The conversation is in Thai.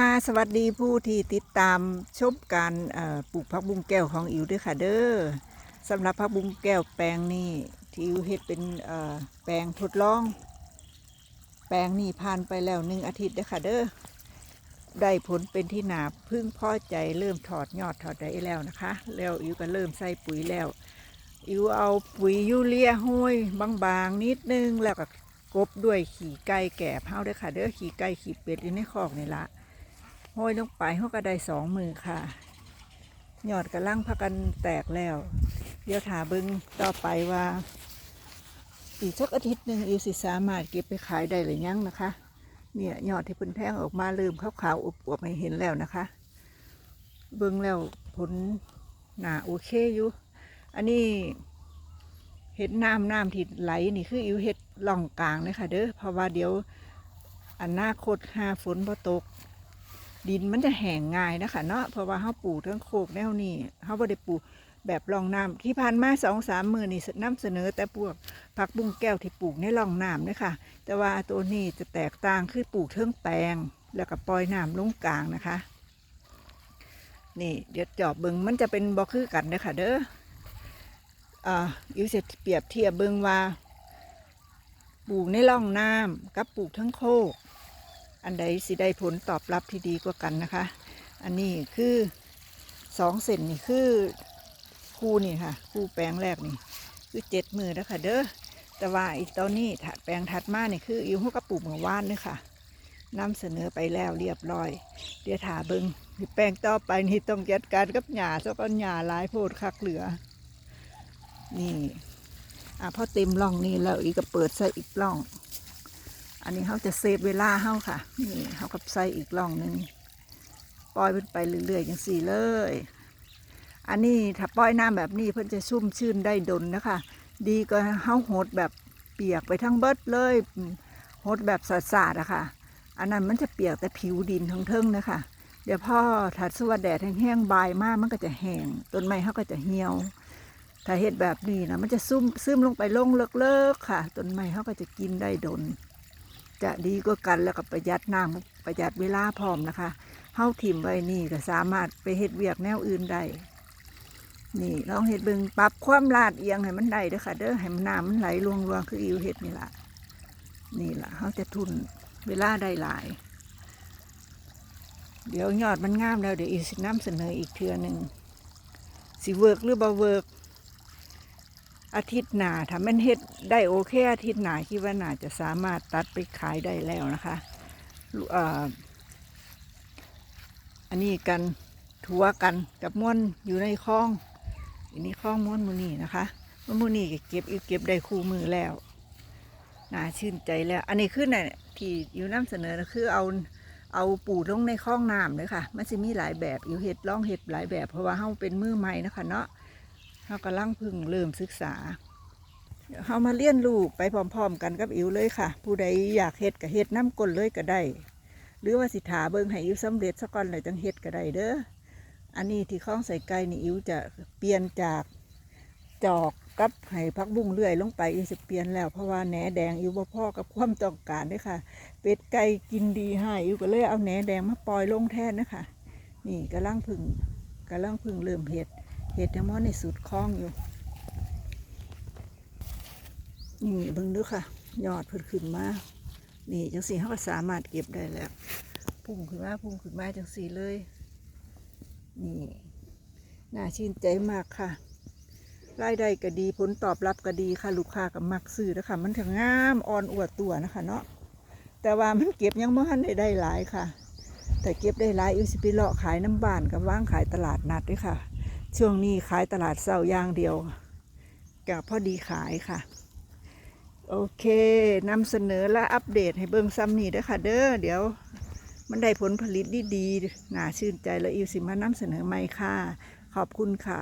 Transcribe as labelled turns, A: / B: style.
A: ค่ะสวัสดีผู้ที่ติดตามชมการปลูกผักบุ้งแก้วของอิวด้วยค่ะเด้อสำหรับผักบุ้งแก้วแปลงนี่ที่อิวเฮ็ดเป็นแปลงทดลอง แปลงนี่ผ่านไปแล้วหนึ่งอาทิตย์ด้อค่ะเด้อได้ผลเป็นที่หนาพึ่งพอใจเริ่มถอดยอดถอดได้แล้วนะคะ แล้วอิวก็เริ่มใส่ปุ๋ยแล้วอิวเอาปุ๋ยยูเรียห้อยบางๆนิดนึงแล้วก็กบด้วยขี่ไก่แก่เผาด้อค่ะเด้อขี่ไก่ขี่เป็ดอยู่ในคอกนี่ละ ห้อยลงไปเขาก็ได้สองมือค่ะยอดกระลังพักกันแตกแล้ว เดี๋ยวถาเบิงต่อไปว่า อีกสักอาทิตย์หนึ่งอีสิสามารถเก็บไปขายได้หรือยังนะคะ เนี่ยยอดที่เพิ่นแท่งออกมาเริ่มขาวๆอวบๆให้เห็นแล้วนะคะ เบิ่งแล้วผลหนาโอเคอยู่ อันนี้เห็ดน้ำน้ำที่ไหลนี่คืออิวเห็ดล่องกลางเลยค่ะเด้อเพราะว่าเดี๋ยวอันหน้าคตหาฝนพอตก ดินมันจะแห้งง่ายนะคะเนาะเพราะว่าเขาปลูกทั้งโคกแนวนี้เขาบ่ได้ปลูกแบบรองน้ำที่ผ่านมาสองสามมือนี่นำเสนอแต่พวกผักบุ้งแก้วที่ปลูกในรองน้ำนะคะแต่ว่าตัวนี้จะแตกต่างคือปลูกเทิงแปลง แล้วก็ปล่อยน้ำลงกลางนะคะ นี่เดี๋ยวจอบเบิงมันจะเป็นบอคือกันนะคะเด้ออ่าอิวจเปรียบเทียบเบิงว่าปลูกในร่องน้ำกับปลูกทั้งโคก อันใดสิได้ผลตอบรับที่ดีกว่ากันนะคะ อันนี้คือสองเซนนี่คือคู่นี่ค่ะ คู่แปลงแรกนี่คือเจ็ดมือแล้วค่ะ เด้อแต่ว่าอีกตอนนี้แปลงถัดมานี่คืออิวหัวกระปุกเมื่อวานเลยค่ะนำเสนอไปแล้วเรียบร้อย เดี๋ยวถาเบิงแปลงต่อไปนี่ต้องจัดการกับหญ้าเจ้าก็หญ้าหลายโพดคักเหลือ นี่อะพอเต็มร่องนี่แล้วอีกก็เปิดใส่อีกร่อง อันนี้เขาจะเซฟเวลาเขาค่ะ นี่เขากับใส่อีกร่องหนึ่งปล่อยมันไปเรื่อยๆอย่างสี่เลย อันนี้ถ้าปล่อยน้ำแบบนี้เพื่อนจะชุ่มชื่นได้ดนนะคะ ดีก็เฮาโหดแบบเปียกไปทั้งเบิดเลยโหดแบบสาดๆอะค่ะ อันนั้นมันจะเปียกแต่ผิวดินทั้งเทิงนะคะ เดี๋ยวพ่อถัดสวัสดแดดแห้งๆบายมากมันก็จะแห้งต้นไม้เขาก็จะเหี่ยว ถ้าเห็ดแบบนี้นะมันจะซุ่มซึมลงไปลงเลิกๆค่ะต้นไม้เขาก็จะกินได้ดน จะดีกว่ากันแล้วก็ประหยัดน้ำประหยัดเวลาพร้อมนะคะเฮาถิ่มไว้นี่ก็สามารถไปเฮ็ดเวียกแนวอื่นได้นี่ลองเฮ็ดเบิงปรับความลาดเอียงให้มันได้เด้อค่ะเด้อให้มันน้ำมันไหลลวงๆคืออิวเฮ็ดนี่ล่ะนี่ล่ะเขาจะทุนเวลาได้หลาย เดี๋ยวยอดมันงามแล้วเดี๋ยวอีกสิน้ำเสนออีกเทือหนึ่งสิเวิร์กหรือบ่เวิร์ก อาทิตย์หนาถ้ามันเฮ็ดได้โอเค อาทิตย์หนาคิดว่าน่าจะสามารถตัดไปขายได้แล้วนะคะอันนี้กันถัวกันกับม้วนอยู่ในคลองอันนี้คลองม้วนมือนี่นะคะม้วนมือนี่เก็บอีกเก็บได้คู่มือแล้วน่าชื่นใจแล้ว อันนี้คือน่ะที่อยู่น้ำเสนอคือเอาเอาปูลงในคลองน้ำเลยค่ะ มันจะมีหลายแบบอยู่เห็ดล่องเห็ดหลายแบบเพราะว่าเฮาเป็นมือใหม่นะคะเนาะ เขากำลังพึ่งเริ่มศึกษาเดี๋ยวเขามาเรียนรู้ไปพร้อมๆ กันกับอิ๋วเลยค่ะ ผู้ใดอยากเฮ็ดก็เฮ็ดน้ำกลเลยก็ได้ หรือว่าสิถาเบิ่งให้อิ๋วสำเร็จสักก่อนเลยจังเฮ็ดก็ได้เด้ออันนี้ที่ข้องใส่ไก่นี่อิ๋วจะเปลี่ยนจากจอกกับไห้พักบุ้งเลื่อยลงไปอิวจะเปลี่ยนแล้วเพราะว่าแหนแดงอิ๋วบ่พอกับความต้องการด้อค่ะ เป็ดไก่กินดีให้อิ๋วก็เลยเอาแหนแดงมาปล่อยลงแทนนะคะนี่กำลังพึ่งกำลังพึ่งเริ่มเฮ็ด เห็ดยังมอในสุดคล้องอยู่นี่เบิ่งดูค่ะ ยอดเพิ่นขึ้นมา นี่จังสีเขาก็สามารถเก็บได้แล้ว พุ่งขึ้นมาพุ่งขึ้นมาจังสีเลย นี่น่าชื่นใจมากค่ะ รายได้ก็ดีผลตอบรับก็ดีค่ะ ลูกค้าก็มักซื้อนะคะมันถึงงามอ่อนอวดตัวนะคะเนาะ แต่ว่ามันเก็บยังไม่ทันได้ได้หลายค่ะ แต่เก็บได้หลายอิวสิไปเลาะขายน้ำบานกับว่างขายตลาดนัดด้วยค่ะ ช่วงนี้ขายตลาดเสาร์อย่างเดียวกับพอดีขายค่ะ โอเคนำเสนอและอัปเดตให้เบิ่งซ้ำนี่เด้อค่ะ เด้อเดี๋ยวมันได้ผลผลิตดีๆน่าชื่นใจแล้วอิวสิมานำเสนอใหม่ค่ะ ขอบคุณค่ะ